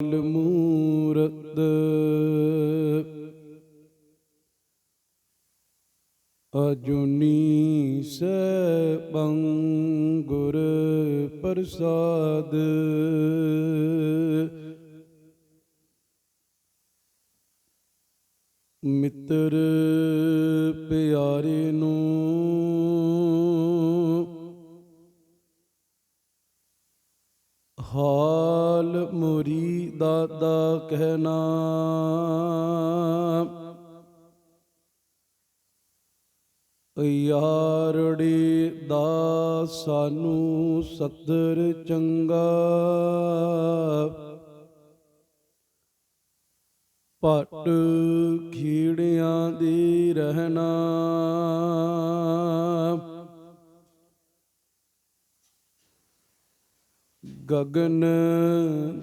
ਮੂਰਤ ਅਜੁਨੀ ਸੈਭੰ ਗੁਰ ਪ੍ਰਸਾਦ ਮਿੱਤਰ ਪਿਆਰੇ ਨੂੰ ਹਾਲ ਮੁਰੀ ਦਾਦਾ ਕਹਿਣਾ ਯਾਰੜੀ ਦਾ ਸਾਨੂੰ ਸਤਰ ਚੰਗਾ। ਪਟ ਖੀੜਿਆਂ ਦੀ ਰਹਿਣਾ। ਗਗਨ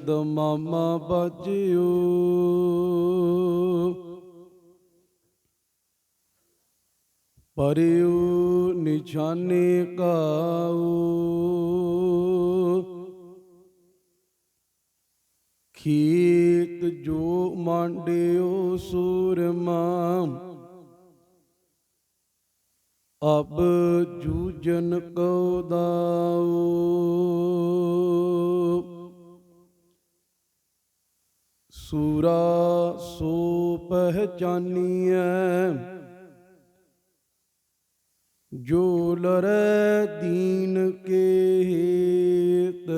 ਦਮਾਮਾ ਬਾਜਿਓ ਪਰਿਉ ਨਿਸ਼ਾਨੇ ਕਾਉ। ਖੀਤ ਜੋ ਮਾਂਡਿਓ ਸੂਰਮਾ ਅਬ ਜੂਜਨ ਕੋ ਦਾਉ। ਸੂਰਾ ਸੋ ਪਹਿਚਾਨੀਐ। ਜੋ ਲਰੈ ਦੀਨ ਕੇ ਹੇਤ।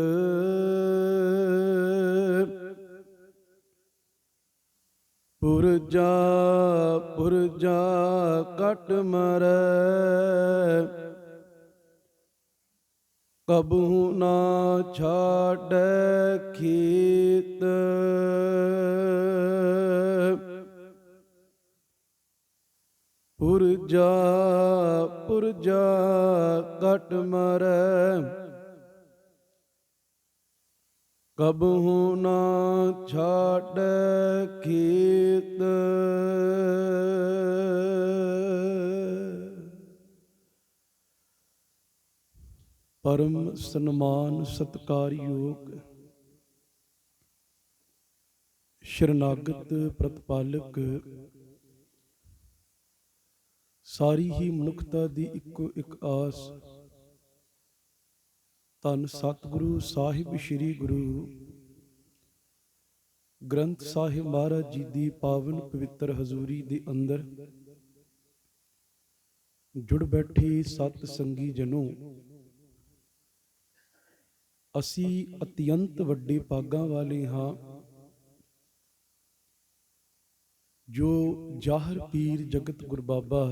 ਪੁਰਜਾ ਪੁਰਜਾ ਕਟ ਮਰੈ। ਕਬੂ ਨਾ ਛਾੜੈ ਖੇਤ। ਪੁਰਜਾ ਪੁਰਜਾ ਕਟ ਮਰੈ। ਕਬਹੂ ਨਾ ਛਾੜੈ ਖੇਤ ਪਰਮ ਸਨਮਾਨ ਸਤਕਾਰਯੋਗ ਸ਼ਰਨਾਗਤ ਪ੍ਰਤਪਾਲਕ, ਸਾਰੀ ਹੀ ਮਨੁੱਖਤਾ ਦੀ ਇੱਕੋ ਇੱਕ ਆਸ ਧੰਨ ਸਤਿਗੁਰੂ ਸਾਹਿਬ ਸ੍ਰੀ ਗੁਰੂ। ਗ੍ਰੰਥ ਸਾਹਿਬ ਮਹਾਰਾਜ ਜੀ ਦੀ ਪਾਵਨ ਪਵਿੱਤਰ ਹਜ਼ੂਰੀ ਦੇ ਅੰਦਰ ਜੁੜ ਬੈਠੇ ਸਤ ਸੰਗੀ ਜਨੋ, ਅਸੀਂ ਅਤਿਅੰਤ ਵੱਡੇ ਪਾਗਾਂ ਵਾਲੇ ਹਾਂ, ਜੋ ਜਾਹਰ ਪੀਰ ਜਗਤ ਗੁਰ ਬਾਬਾ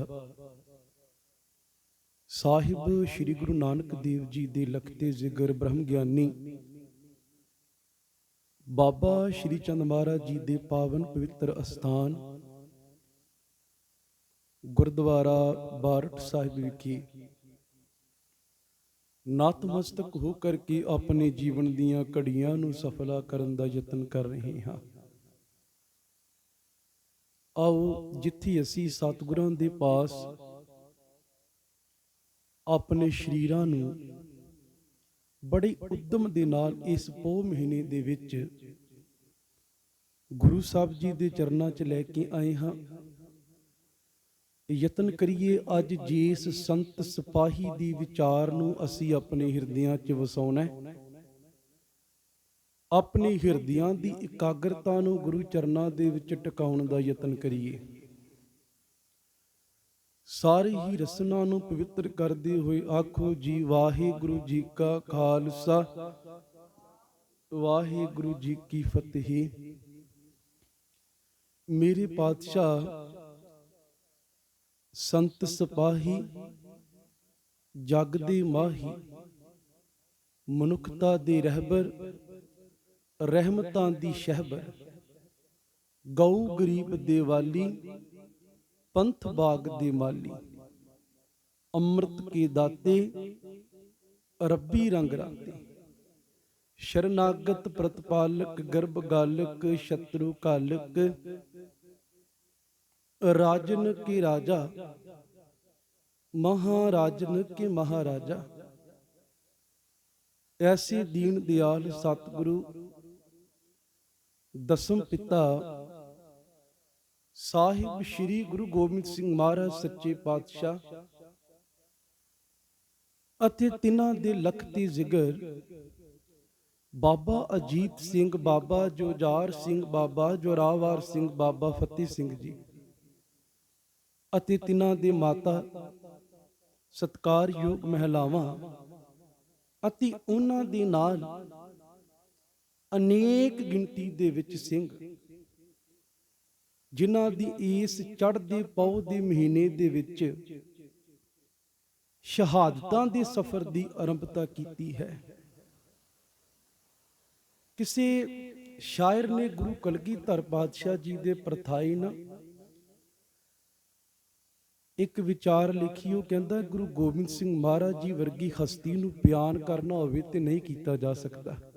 ਸਾਹਿਬ ਸ੍ਰੀ ਗੁਰੂ ਨਾਨਕ ਦੇਵ ਜੀ ਦੇ ਲਖਤੇ ਜ਼ਿਕਰ ਬ੍ਰਹਮ ਗਿਆਨੀ, ਬਾਬਾ ਸ੍ਰੀ ਚੰਦ ਮਹਾਰਾਜ ਜੀ ਦੇ ਪਾਵਨ ਪਵਿੱਤਰ ਅਸਥਾਨ, ਗੁਰਦੁਆਰਾ ਬਾਰਟ ਸਾਹਿਬ ਵਿਖੇ ਨਤਮਸਤਕ ਹੋ ਕਰਕੇ ਆਪਣੇ ਜੀਵਨ ਦੀਆਂ ਘੜੀਆਂ ਨੂੰ ਸਫਲਾ ਕਰਨ ਦਾ ਯਤਨ ਕਰ ਰਹੇ ਹਾਂ। ਆਓ ਜਿੱਥੇ ਅਸੀਂ ਸਤਿਗੁਰਾਂ ਦੇ ਪਾਸ ਆਪਣੇ ਸ਼ਰੀਰਾਂ ਨੂੰ ਬੜੀ ਉਦਮ ਦੇ ਨਾਲ ਇਸ ਪੋ ਮਹੀਨੇ ਦੇ ਵਿੱਚ ਗੁਰੂ ਸਾਹਿਬ ਜੀ ਦੇ ਚਰਨਾਂ 'ਚ ਲੈ ਕੇ ਆਏ ਹਾਂ। ਯਤਨ ਕਰੀਏ, ਅੱਜ ਜਿਸ ਸੰਤ ਸਿਪਾਹੀ ਦੀ ਵਿਚਾਰ ਨੂੰ ਅਸੀਂ ਆਪਣੇ ਹਿਰਦਿਆਂ 'ਚ ਵਸਾਉਣਾ ਹੈ। ਆਪਣੇ ਹਿਰਦਿਆਂ ਦੀ ਇਕਾਗਰਤਾ ਨੂੰ ਗੁਰੂ ਚਰਨਾਂ ਦੇ ਵਿੱਚ ਟਿਕਾਉਣ ਦਾ ਯਤਨ ਕਰੀਏ। ਸਾਰੀ ਹੀ ਰਸਨਾ ਨੂੰ ਪਵਿੱਤਰ ਕਰਦੇ ਹੋਏ ਆਖੋ ਜੀ, ਵਾਹਿਗੁਰੂ ਜੀ ਕਾ ਖਾਲਸਾ। ਵਾਹਿਗੁਰੂ ਜੀ ਕੀ ਫਤਿਹ। ਮੇਰੇ ਪਾਤਸ਼ਾਹ, ਸੰਤ ਸਪਾਹੀ, ਜਗ ਦੇ ਮਾਹੀ, ਮਨੁੱਖਤਾ ਦੇ ਰਹਿਬਰ, ਰਹਿਮਤਾਂ ਦੀ ਸ਼ਹਿਬਰ, ਗਊ ਗਰੀਬ ਦੇ ਵਾਲੀ ਪੰਥ ਬਾਗ ਦੀ ਮਾਲੀ। ਅੰਮ੍ਰਿਤ ਕੇ ਦਾਤੇ, ਰੱਬੀ ਰੰਗ ਰਾਤੇ। ਸ਼ਰਨਾਗਤ ਪ੍ਰਤਪਾਲਕ, ਗਰਭ ਗਾਲਕ, ਸ਼ਤਰੂ ਕਾਲਕ। ਰਾਜਨ ਕੀ ਰਾਜਾ, ਮਹਾਰਾਜਨ ਕੇ ਮਹਾਰਾਜਾ। ਐਸੀ ਦੀਨ ਦਿਆਲ ਸਤਿਗੁਰੂ, ਦਸਮ ਪਿਤਾ ਸਾਹਿਬ ਸ੍ਰੀ ਗੁਰੂ ਗੋਬਿੰਦ ਸਿੰਘ ਮਹਾਰਾਜ ਸੱਚੇ ਪਾਤਸ਼ਾਹ ਅਤੇ ਤਿਨਾਂ ਦੇ ਲਖਤੀ ਜ਼ਿਗਰ ਬਾਬਾ ਅਜੀਤ ਸਿੰਘ ਬਾਬਾ ਜੋਜਾਰ ਸਿੰਘ ਬਾਬਾ ਜੋਰਾਵਰ ਸਿੰਘ ਬਾਬਾ ਫਤਿਹ ਸਿੰਘ ਜੀ ਅਤੇ ਤਿਨਾਂ ਦੇ ਮਾਤਾ ਸਤਕਾਰਯੋਗ ਮਹਿਲਾਵਾਂ ਅਤੇ ਉਹਨਾਂ ਦੇ ਨਾਲ ਅਨੇਕ ਗਿਣਤੀ ਦੇ ਵਿੱਚ ਸਿੰਘ ਜਿਨ੍ਹਾਂ ਦੀ ਇਸ ਚੜ੍ਹਦੇ ਪਉ ਦੇ ਮਹੀਨੇ ਦੇ ਵਿੱਚ ਸ਼ਹਾਦਤਾਂ ਦੇ ਸਫ਼ਰ ਦੀ ਆਰੰਭਤਾ ਕੀਤੀ ਹੈ। ਕਿਸੇ ਸ਼ਾਇਰ ਨੇ ਗੁਰੂ ਕਲਗੀਧਰ ਪਾਤਸ਼ਾਹ ਜੀ ਦੇ ਪ੍ਰਥਾਈ ਨਾ ਇੱਕ ਵਿਚਾਰ ਲਿਖੀ, ਉਹ ਕਹਿੰਦਾ, ਗੁਰੂ ਗੋਬਿੰਦ ਸਿੰਘ ਮਹਾਰਾਜ ਜੀ ਵਰਗੀ ਹਸਤੀ ਨੂੰ ਬਿਆਨ ਕਰਨਾ ਹੋਵੇ ਤੇ ਨਹੀਂ ਕੀਤਾ ਜਾ ਸਕਦਾ।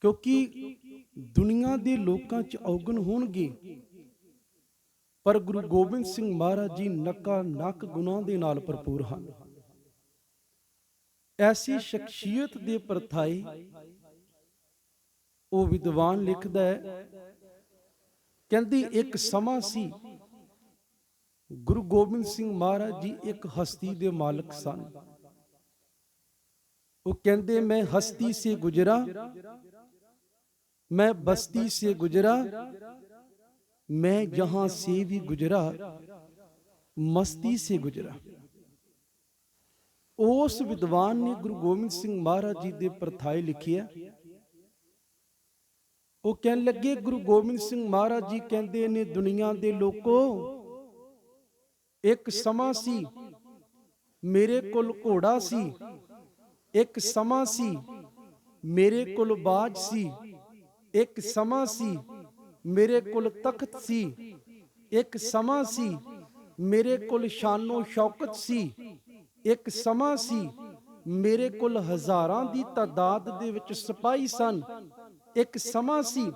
ਕਿਉਂਕਿ ਦੁਨੀਆ ਦੇ ਲੋਕਾਂ 'ਚ ਔਗਣ ਹੋਣਗੇ। ਪਰ ਗੁਰੂ ਗੋਬਿੰਦ ਸਿੰਘ ਮਹਾਰਾਜ ਜੀ ਨਕਾ ਨਕ ਗੁਨਾਹ ਦੇ ਨਾਲ ਭਰਪੂਰ ਹਨ। ਐਸੀ ਸ਼ਖਸੀਅਤ ਦੇ ਪਰਥਾਈ ਉਹ ਵਿਦਵਾਨ ਲਿਖਦਾ ਹੈ, ਕਹਿੰਦੀ ਇੱਕ ਸਮਾਂ ਸੀ ਗੁਰੂ ਗੋਬਿੰਦ ਸਿੰਘ ਮਹਾਰਾਜ ਜੀ ਇੱਕ ਹਸਤੀ ਦੇ ਮਾਲਕ ਸਨ। ਉਹ ਕਹਿੰਦੇ, ਮੈਂ ਹਸਤੀ ਸੇ ਗੁਜਰਾ मैं बस्ती से गुजरा मैं यहां से भी गुजरा मस्ती से गुजरा ਉਸ ਵਿਦਵਾਨ ਨੇ ਗੁਰੂ ਗੋਬਿੰਦ ਸਿੰਘ ਮਹਾਰਾਜ ਜੀ ਦੇ ਪ੍ਰਥਾਏ ਲਿਖਿਆ ਉਹ ਕਹਿਣ ਲੱਗੇ ਗੁਰੂ ਗੋਬਿੰਦ ਸਿੰਘ ਮਹਾਰਾਜ ਜੀ ਕਹਿੰਦੇ ਨੇ ਦੁਨੀਆ ਦੇ ਲੋਕੋ ਇੱਕ ਸਮਾਂ ਸੀ ਮੇਰੇ ਕੋਲ ਘੋੜਾ ਸੀ ਇੱਕ ਸਮਾਂ ਸੀ ਮੇਰੇ ਕੋਲ ਬਾਜ ਸੀ ਇੱਕ ਸਮਾਂ ਸੀ, ਮੇਰੇ ਕੋਲ ਤਖਤ ਸੀ। ਇੱਕ ਸਮਾਂ ਸੀ, ਮੇਰੇ ਕੋਲ ਸ਼ਾਨੋ ਸ਼ੌਕਤ ਸੀ। ਇੱਕ ਸਮਾਂ ਸੀ, ਮੇਰੇ ਕੋਲ ਹਜ਼ਾਰਾਂ ਦੀ ਤਾਦਾਦ ਦੇ ਵਿੱਚ ਸਿਪਾਹੀ ਸਨ। ਇੱਕ ਸਮਾਂ ਸੀ,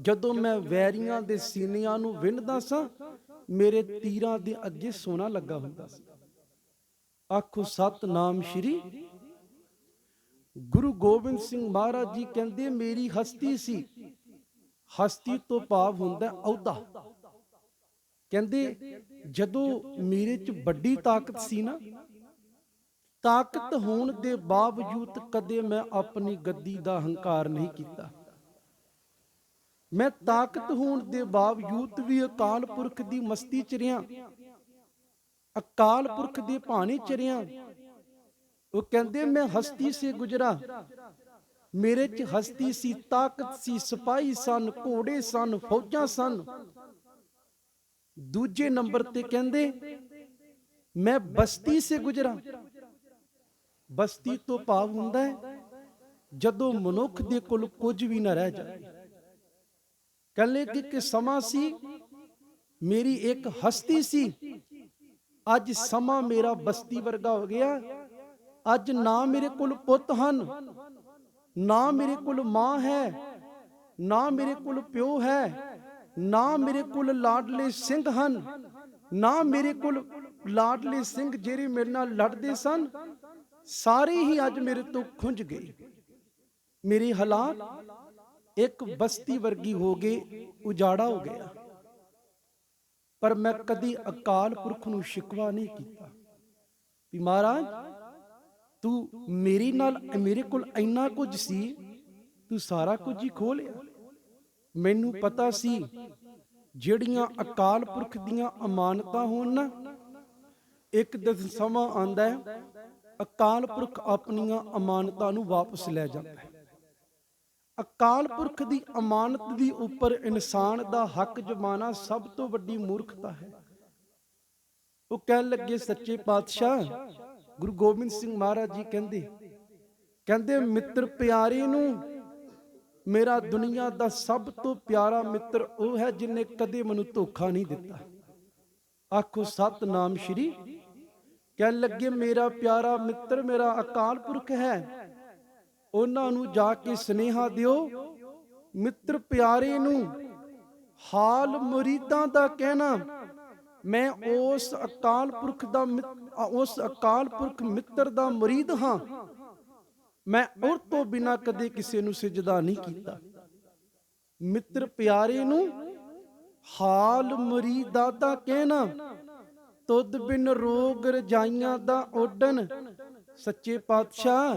ਜਦੋਂ ਮੈਂ ਵੈਰੀਆਂ ਦੇ ਸੀਨਿਆਂ ਨੂੰ ਵਿੰਨਦਾ ਸਾਂ, ਮੇਰੇ ਤੀਰਾਂ ਦੇ ਅੱਗੇ ਸੋਨਾ ਲੱਗਾ ਹੁੰਦਾ ਸੀ। ਆਖੋ, ਸਤਨਾਮ ਸ਼੍ਰੀ ਗੁਰੂ ਗੋਬਿੰਦ ਸਿੰਘ ਮਹਾਰਾਜ ਜੀ ਕਹਿੰਦੇ, ਮੇਰੀ ਹਸਤੀ ਸੀ। ਹਸਤੀ ਤੋਂ ਭਾਵ ਹੁੰਦਾ ਅਹੁਦਾ। ਕਹਿੰਦੇ, ਜਦੋਂ ਮੇਰੇ 'ਚ ਵੱਡੀ ਤਾਕਤ ਸੀ ਨਾ, ਤਾਕਤ ਹੋਣ ਦੇ ਬਾਵਜੂਦ ਕਦੇ ਮੈਂ ਆਪਣੀ ਗੱਦੀ ਦਾ ਹੰਕਾਰ ਨਹੀਂ ਕੀਤਾ। ਮੈਂ ਤਾਕਤ ਹੋਣ ਦੇ ਬਾਵਜੂਦ ਵੀ ਅਕਾਲ ਪੁਰਖ ਦੀ ਮਸਤੀ ਚ ਰਿਆਂ ਅਕਾਲ ਪੁਰਖ ਦੇ ਭਾਣੇ ਚ ਰਿਆਂ ਉਹ ਕਹਿੰਦੇ, ਮੈਂ ਹਸਤੀ ਸੇ ਗੁਜਰਾ। ਮੇਰੇ ਚ ਹਸਤੀ ਸੀ, ਤਾਕਤ ਸੀ, ਸਿਪਾਹੀ ਸਨ, ਘੋੜੇ ਸਨ, ਫੌਜਾਂ ਸਨ। ਦੂਜੇ ਨੰਬਰ ਤੇ ਕਹਿੰਦੇ, ਮੈਂ ਬਸਤੀ ਸੇ ਗੁਜਰਾ। ਬਸਤੀ ਤੋਂ ਭਾਵ ਹੁੰਦਾ ਹੈ, ਜਦੋਂ ਮਨੁੱਖ ਦੇ ਕੋਲ ਕੁਝ ਵੀ ਨਾ ਰਹਿ ਜਾਏ ਕਹਿੰਦੇ ਕਿ ਕਿ ਸਮਾਂ ਸੀ, ਮੇਰੀ ਇੱਕ ਹਸਤੀ ਸੀ। ਅੱਜ ਸਮਾਂ ਮੇਰਾ ਬਸਤੀ ਵਰਗਾ ਹੋ ਗਿਆ। ਅੱਜ ਨਾ ਮੇਰੇ ਕੋਲ ਪੁੱਤ ਹਨ, ਨਾ ਮੇਰੇ ਕੋਲ ਮਾਂ ਹੈ, ਨਾ ਮੇਰੇ ਕੋਲ ਪਿਓ ਹੈ, ਨਾ ਮੇਰੇ ਕੋਲ ਲਾਡਲੇ ਸਿੰਘ ਹਨ, ਨਾ ਮੇਰੇ ਕੋਲ ਲਾਡਲੇ ਸਿੰਘ ਜਿਹੜੇ ਮੇਰੇ ਨਾਲ ਲੜਦੇ ਸਨ, ਸਾਰੇ ਹੀ ਅੱਜ ਮੇਰੇ ਤੋਂ ਖੁੰਝ ਗਏ। ਮੇਰੇ ਹਾਲਾਤ ਇੱਕ ਬਸਤੀ ਵਰਗੀ ਹੋ ਗਏ, ਉਜਾੜਾ ਹੋ ਗਿਆ। ਪਰ ਮੈਂ ਕਦੀ ਅਕਾਲ ਪੁਰਖ ਨੂੰ ਸ਼ਿਕਵਾ ਨਹੀਂ ਕੀਤਾ। ਵੀ ਮਹਾਰਾਜ ਤੂੰ ਮੇਰੇ ਨਾਲ, ਮੇਰੇ ਕੋਲ ਇੰਨਾ ਕੁਝ ਸੀ, ਤੂੰ ਸਾਰਾ ਕੁਝ ਹੀ ਖੋ ਲਿਆ। ਮੈਨੂੰ ਪਤਾ ਸੀ, ਜਿਹੜੀਆਂ ਅਕਾਲ ਪੁਰਖ ਦੀਆਂ ਅਮਾਨਤਾਂ ਹੋਣ ਨਾ, ਇੱਕ ਦਿਨ ਸਮਾਂ ਆਂਦਾ ਹੈ, ਅਕਾਲ ਪੁਰਖ ਆਪਣੀਆਂ ਅਮਾਨਤਾਂ ਨੂੰ ਵਾਪਸ ਲੈ ਜਾਂਦਾ ਹੈ। ਅਕਾਲ ਪੁਰਖ ਦੀ ਅਮਾਨਤ ਦੀ ਉੱਪਰ ਇਨਸਾਨ ਦਾ ਹੱਕ ਜਮਾਨਾ ਸਭ ਤੋਂ ਵੱਡੀ ਮੂਰਖਤਾ ਹੈ। ਉਹ ਕਹਿਣ ਲੱਗੇ, ਸੱਚੇ ਪਾਤਸ਼ਾਹ ਗੁਰੂ ਗੋਬਿੰਦ ਸਿੰਘ ਮਹਾਰਾਜ ਜੀ ਕਹਿੰਦੇ ਕਹਿੰਦੇ, ਮਿੱਤਰ ਪਿਆਰੇ ਨੂੰ ਮੇਰਾ ਦੁਨੀਆ ਦਾ ਸਭ ਤੋਂ ਪਿਆਰਾ ਮਿੱਤਰ ਉਹ ਹੈ ਜਿਨੇ ਕਦੇ ਮੈਨੂੰ ਧੋਖਾ ਨਹੀਂ ਦਿੱਤਾ। ਆਖੋ, ਸਤਨਾਮ ਸ਼੍ਰੀ। ਕਹਿਣ ਲੱਗੇ, ਮੇਰਾ ਪਿਆਰਾ ਮਿੱਤਰ, ਮੇਰਾ ਅਕਾਲ ਪੁਰਖ ਹੈ। ਉਹਨਾਂ ਨੂੰ ਜਾ ਕੇ ਸਨੇਹਾ ਦਿਓ, ਮਿੱਤਰ ਪਿਆਰੇ ਨੂੰ ਹਾਲ ਮੁਰੀਦਾਂ ਦਾ ਕਹਿਣਾ ਮੈਂ ਉਸ ਅਕਾਲ ਪੁਰਖ ਦਾ ਉਸ ਅਕਾਲ ਪੁਰਖ ਮਿੱਤਰ ਦਾ ਮੁਰੀਦ ਹਾਂ। ਮੈਂ ਉਹ ਤੋਂ ਬਿਨਾ ਕਦੇ ਕਿਸੇ ਨੂੰ ਸਜਦਾ ਨਹੀਂ ਕੀਤਾ। ਮਿੱਤਰ ਪਿਆਰੇ ਨੂੰ ਹਾਲ ਮਰੀਦਾ ਦਾ ਕਹਿਣਾ, ਤੁਧ ਬਿਨ ਰੋਗ ਰਜਾਈਆਂ ਦਾ ਓਡਨ ਸੱਚੇ ਪਾਤਸ਼ਾਹ,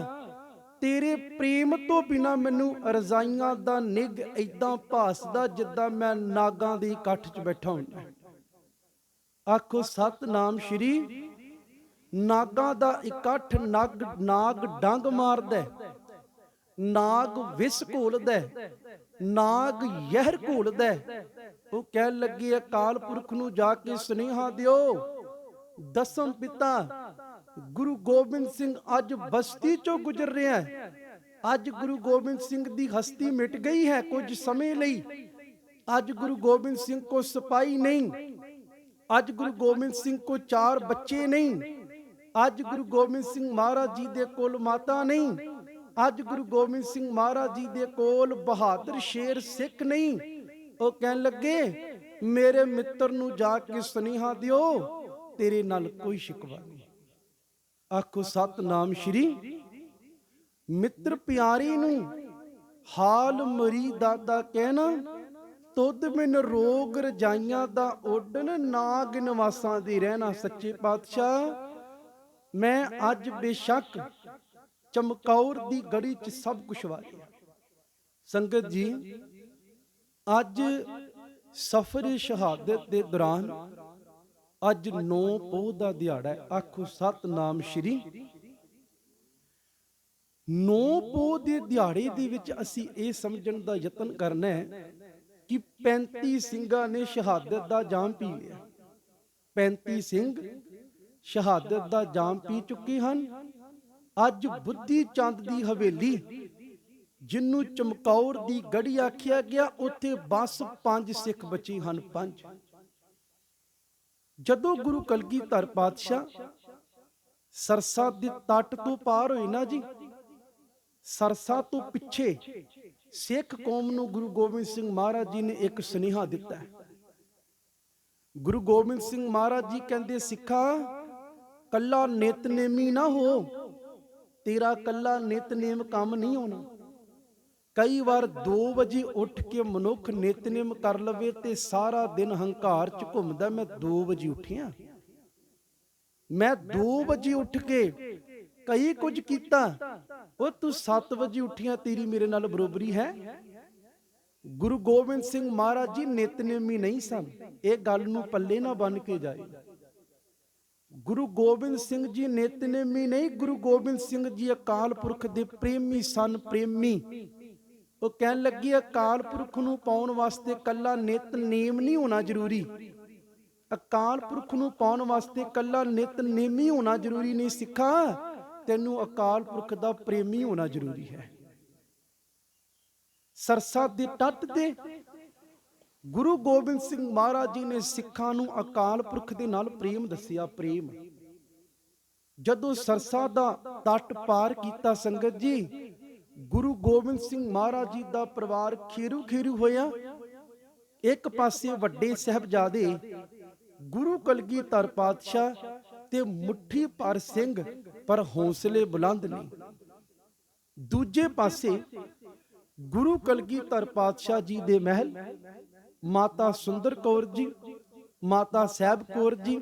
ਤੇਰੇ ਪ੍ਰੇਮ ਤੋਂ ਬਿਨਾ ਮੈਨੂੰ ਰਜ਼ਾਈਆਂ ਦਾ ਨਿਗ ਐਦਾਂ ਭਾਸਦਾ ਜਿੱਦਾਂ ਮੈਂ ਨਾਗਾਂ ਦੇ ਇਕੱਠ 'ਚ ਬੈਠਾ ਹੁੰਦਾ। ਆਖੋ, ਸਤਨਾਮ ਸ਼੍ਰੀ ਨਾਗਾਂ ਦਾ ਇਕੱਠ ਨਗ ਨਾਗ ਡੰਗ ਮਾਰਦਾ ਨਾਗ ਵਿਸ ਘੋਲਦਾ ਨਾਗ ਯਹਿਰ ਘੋਲਦਾ ਉਹ ਕਹਿਣ ਲੱਗੇ ਅਕਾਲ ਪੁਰਖ ਨੂੰ ਜਾ ਕੇ ਸੁਨੇਹਾ ਦਿਓ। ਦਸਮ ਪਿਤਾ, ਗੁਰੂ ਗੋਬਿੰਦ ਸਿੰਘ ਅੱਜ ਬਸਤੀ ਚੋਂ ਗੁਜ਼ਰ ਰਿਹਾ ਹੈ। ਅੱਜ ਗੁਰੂ ਗੋਬਿੰਦ ਸਿੰਘ ਦੀ ਹਸਤੀ ਮਿਟ ਗਈ ਹੈ ਕੁਝ ਸਮੇਂ ਲਈ। ਅੱਜ ਗੁਰੂ ਗੋਬਿੰਦ ਸਿੰਘ ਕੋ ਸਿਪਾਹੀ ਨਹੀਂ। ਅੱਜ ਗੁਰੂ ਗੋਬਿੰਦ ਸਿੰਘ ਕੋ ਚਾਰ ਬੱਚੇ ਨਹੀਂ। ਅੱਜ ਗੁਰੂ ਗੋਬਿੰਦ ਸਿੰਘ ਮਹਾਰਾਜ ਜੀ ਦੇ ਕੋਲ ਮਾਤਾ ਨਹੀਂ। ਅੱਜ ਗੁਰੂ ਗੋਬਿੰਦ ਸਿੰਘ ਮਹਾਰਾਜ ਜੀ ਦੇ ਕੋਲ ਬਹਾਦਰ ਸ਼ੇਰ ਸਿੱਖ ਨਹੀਂ। ਉਹ ਕਹਿਣ ਲੱਗੇ, ਮੇਰੇ ਮਿੱਤਰ ਨੂੰ ਜਾ ਕੇ ਸੁਨੇਹਾ ਦਿਓ, ਤੇਰੇ ਨਾਲ ਕੋਈ ਸ਼ਿਕਵਾ ਨਹੀਂ। ਆਖੋ, ਸਤਨਾਮ ਸ਼੍ਰੀ ਮਿੱਤਰ ਪਿਆਰੀ ਨੂੰ ਹਾਲ ਮਰੀ ਦਾਦਾ ਕਹਿਣਾ ਤੁਧ ਬਿਨ ਰੋਗ ਰਜਾਈਆਂ ਦਾ ਓਡਨ ਨਾਗ ਨਿਵਾਸਾਂ ਦੀ ਰਹਿਣਾ ਸੱਚੇ ਪਾਤਸ਼ਾਹ। ਮੈਂ ਅੱਜ ਬੇਸ਼ੱਕ ਚਮਕੌਰ ਦੀ ਗੜੀ 'ਚ ਸਭ ਕੁਝ ਵਾਰਿਆ। ਸੰਗਤ ਜੀ, ਅੱਜ ਸਫਰ ਸ਼ਹਾਦਤ ਦੇ ਦੌਰਾਨ ਅੱਜ 9 ਪੋਹ ਦਾ ਦਿਹਾੜਾ ਹੈ। ਆਖੋ ਸਤਨਾਮ ਸ਼੍ਰੀ। 9 ਪੋਹ ਦੇ ਦਿਹਾੜੇ ਦੇ ਵਿੱਚ ਅਸੀਂ ਇਹ ਸਮਝਣ ਦਾ ਯਤਨ ਕਰਨਾ ਹੈ ਕਿ 35 ਸਿੰਘਾਂ ਨੇ ਸ਼ਹਾਦਤ ਦਾ ਜਾਮ ਪੀ ਲਿਆ। 35 ਸਿੰਘ ਸ਼ਹਾਦਤ ਦਾ ਜਾਮ ਪੀ ਚੁੱਕੇ ਹਨ। ਅੱਜ ਬੁੱਧੀ ਚੰਦ ਦੀ ਹਵੇਲੀ, ਜਿੰਨੂੰ ਚਮਕੌਰ ਦੀ ਗੜੀ ਆਖਿਆ ਗਿਆ, ਉੱਥੇ ਬਸ ਪੰਜ ਸਿੱਖ ਬਚੇ ਹਨ, ਪੰਜ। ਜਦੋਂ ਗੁਰੂ ਕਲਗੀਧਰ ਪਾਤਸ਼ਾਹ ਸਰਸਾ ਦੇ ਤੱਟ ਤੋਂ ਪਾਰ ਹੋਏ ਨਾ ਜੀ, ਸਰਸਾ ਤੋਂ ਪਿੱਛੇ ਸਿੱਖ ਕੌਮ ਨੂੰ ਗੁਰੂ ਗੋਬਿੰਦ ਸਿੰਘ ਮਹਾਰਾਜ ਜੀ ਨੇ ਇੱਕ ਸੁਨੇਹਾ ਦਿੱਤਾ ਹੈ। ਗੁਰੂ ਗੋਬਿੰਦ ਸਿੰਘ ਮਹਾਰਾਜ ਜੀ ਕਹਿੰਦੇ, ਸਿੱਖਾ, ਕੱਲਾ ਨਿਤਨੇਮੀ ਨਾ ਹੋ। ਤੇਰਾ ਕੱਲਾ ਨਿਤਨੇਮ ਕੰਮ ਨਹੀਂ ਹੋਣਾ। ਕਈ ਵਾਰ 2 ਵਜੇ ਉੱਠ ਕੇ ਮਨੁੱਖ ਨਿਤਨੇਮ ਕਰ ਲਵੇ ਤੇ ਸਾਰਾ ਦਿਨ ਹੰਕਾਰ ਚ ਘੁੰਮਦਾ। ਮੈਂ 2 ਵਜੇ ਉੱਠਿਆ। ਮੈਂ 2 ਵਜੇ ਉੱਠ ਕੇ ਕਈ ਕੁਝ ਕੀਤਾ? ਉਹ ਤੂੰ 7 ਵਜੇ ਉੱਠਿਆ, ਤੇਰੀ ਮੇਰੇ ਨਾਲ ਬਰੋਬਰੀ ਹੈ? ਗੁਰੂ ਗੋਬਿੰਦ ਸਿੰਘ ਮਹਾਰਾਜ ਜੀ ਨਿਤਨੇਮੀ ਨਹੀਂ ਸਨ। ਇਹ ਗੱਲ ਨੂੰ ਪੱਲੇ ਨਾ ਬੰਨ ਕੇ ਜਾਏ। ਗੁਰੂ ਗੋਬਿੰਦ ਸਿੰਘ ਜੀ ਨਿਤਨੇਮੀ ਨਹੀਂ, ਗੁਰੂ ਗੋਬਿੰਦ ਸਿੰਘ ਜੀ ਅਕਾਲ ਪੁਰਖ ਦੇ ਪ੍ਰੇਮੀ ਸਨ, ਪ੍ਰੇਮੀ। ਉਹ ਕਹਿਣ ਲੱਗੀ, ਅਕਾਲ ਪੁਰਖ ਨੂੰ ਪਾਉਣ ਵਾਸਤੇ ਕੱਲਾ ਨਿਤਨੇਮ ਨਹੀਂ ਹੋਣਾ ਜ਼ਰੂਰੀ। ਅਕਾਲ ਪੁਰਖ ਨੂੰ ਪਾਉਣ ਵਾਸਤੇ ਕੱਲਾ ਨਿਤਨੇਮੀ ਹੋਣਾ ਜ਼ਰੂਰੀ ਨਹੀਂ, ਸਿੱਖਾ। ਤੈਨੂੰ ਅਕਾਲ ਪੁਰਖ ਦਾ ਪ੍ਰੇਮੀ ਹੋਣਾ ਜ਼ਰੂਰੀ ਹੈ। ਸਰਸਾ ਦੇ ਤੱਟ ਤੇ ਗੁਰੂ ਗੋਬਿੰਦ ਸਿੰਘ ਮਹਾਰਾਜ ਜੀ ਨੇ ਸਿੱਖਾਂ ਨੂੰ ਅਕਾਲ ਪੁਰਖ ਦੇ ਨਾਲ ਪ੍ਰੇਮ ਦੱਸਿਆ, ਪ੍ਰੇਮ। ਜਦੋਂ ਸਰਸਾ ਦਾ ਤੱਟ ਪਾਰ ਕੀਤਾ ਸੰਗਤ ਜੀ, ਗੁਰੂ ਗੋਬਿੰਦ ਸਿੰਘ ਮਹਾਰਾਜ ਜੀ ਦਾ ਪਰਿਵਾਰ ਖੇਰੂ ਖੇਰੂ ਹੋਇਆ। ਇੱਕ ਪਾਸੇ ਵੱਡੇ ਸਹਿਬਜ਼ਾਦੇ ਗੁਰੂ ਕਲਗੀਧਰ ਪਾਤਸ਼ਾਹ ਤੇ ਮੁੱਠੀ ਪਰ ਸਿੰਘ ਪਰ ਹੌਸਲੇ ਬੁਲੰਦ ਨੇ। ਦੂਜੇ ਪਾਸੇ ਗੁਰੂ ਕਲਗੀਧਰ ਪਾਤਸ਼ਾਹ ਜੀ ਦੇ ਮਹਿਲ, ਮਾਤਾ ਸੁੰਦਰ ਕੌਰ ਜੀ, ਮਾਤਾ ਸਾਹਿਬ ਕੌਰ ਜੀ,